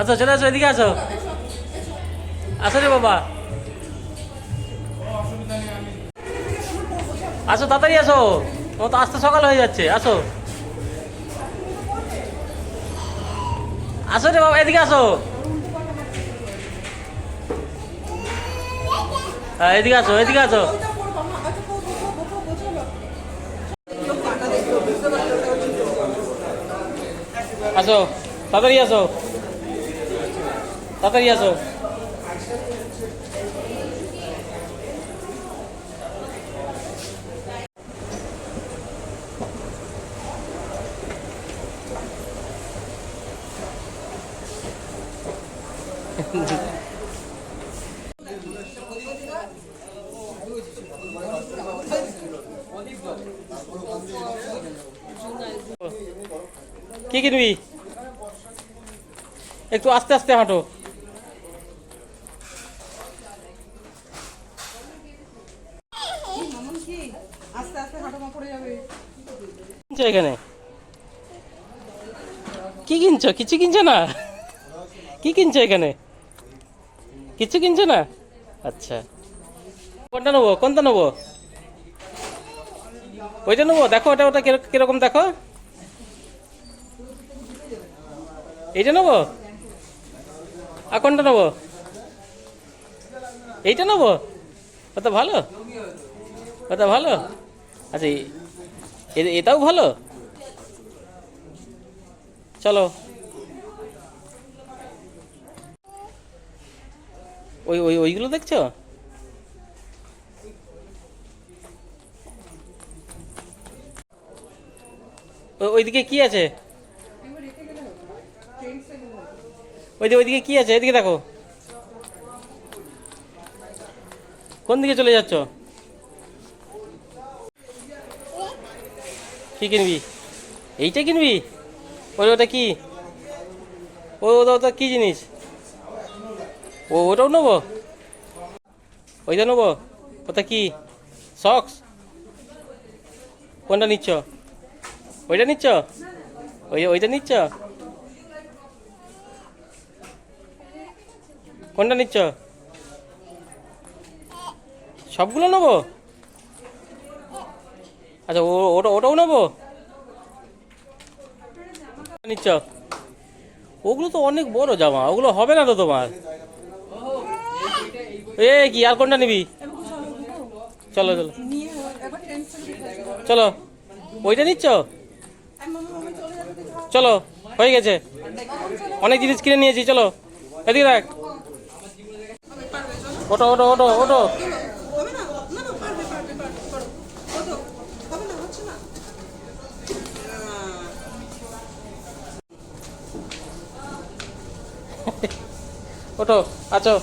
আচ্ছা চলে আসো, এদিকে আসো। আসো রে বাবা। আসো, তাড়াতাড়ি আসো। ও তো আসতে সকাল হয়ে যাচ্ছে, আসো। আসো রে বাবা, এদিকে আসো। হ্যাঁ এদিকে আসো এদিকে আসো। আসো, তাড়াতাড়ি আসো। তাড়াতাড়ি আসো। কি কিনবি একটু আস্তে আস্তে হাঁটো মামুন কি আস্তে আস্তে হাঁটো মা পড়ে যাবে কিনছো এখানে? কি কিনছো? কিছু কিনছো না? কি কিনছো এখানে? কিছু কিনছো না? আচ্ছা। কোনটা নেব? কোনটা নেব? ওইটা নেব? দেখো ওটা ওটা কিরক- কীরকম দেখো। এইটা নেব? আর কোনটা নেব? এইটা নেব? ওটা ভালো? ওটা ভালো? আচ্ছা এটাও ভালো? চলো। ওই ওই ওইগুলো দেখছ? ওইদিকে কি আছে? ওই যে ওইদিকে কি আছে? এদিকে দেখো। কোন দিকে চলে যাচ্ছ? কি কিনবি? এইটা কিনবি? ওই ওটা কি? ও, ওটা ওটা কি জিনিস? ও, ওটাও নেব? ওইটা নেব? ওটা কি? সক্স কোনটা নিচ্ছ? ওইটা নিচ্ছ? ওই, ওইটা নিচ্ছ? কোনটা নিচ্ছ? সবগুলো নেব? আচ্ছা ও, ওটা, ওটাও নেব? নিচ্ছ? ওগুলো তো অনেক বড় জামা, ওগুলো হবে না তো তোমার? এ, কি, আর কোনটা নিবি? চলো চলো। চলো। ওইটা নিচ্ছ? চলো, হয়ে গেছে। অনেক জিনিস কিনে নিয়েছি, চলো। এদিকে দেখ ওটো ওটো ওটো ওটো হবে না না না পারবে পারবে পারবে করো ও তো হবে না হচ্ছে না ওটো আছো।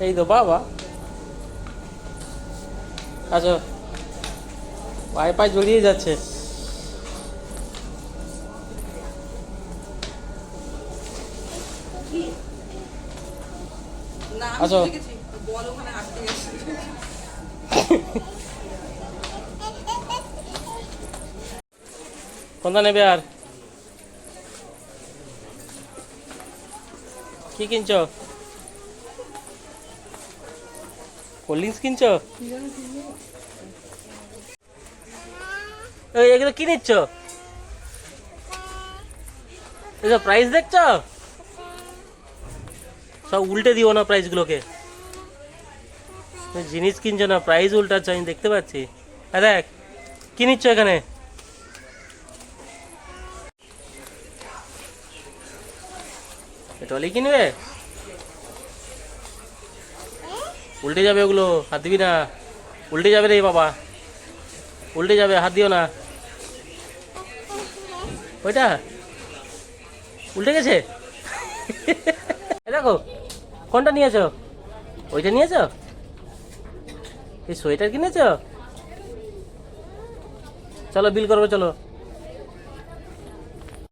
এই তো বাবা। আছো। পায়ে পায়ে জড়িয়ে যাচ্ছে। গেছে। কোনটা নেবে আর? কি কিনছো কোল্ড ড্রিঙ্কস কিনছো এই এগুলো কি নিচ্ছ এগুলো প্রাইস দেখছ সব উল্টে দিও না প্রাইসগুলোকে তুমি জিনিস কিনছো না প্রাইস উল্টাচ্ছ আমি দেখতে পাচ্ছি হ্যাঁ দেখ কি নিচ্ছ এখানে টলি কিনবে? উল্টে যাবে ওগুলো, হাত দিবি না। উল্টে যাবে রে বাবা। উল্টে যাবে, হাত দিও না। ওইটা? উল্টে গেছে? দেখো, কোনটা নিয়েছো? ওইটা নিয়েছো? এই সোয়েটার কিনেছো? চলো, বিল করব, চলো।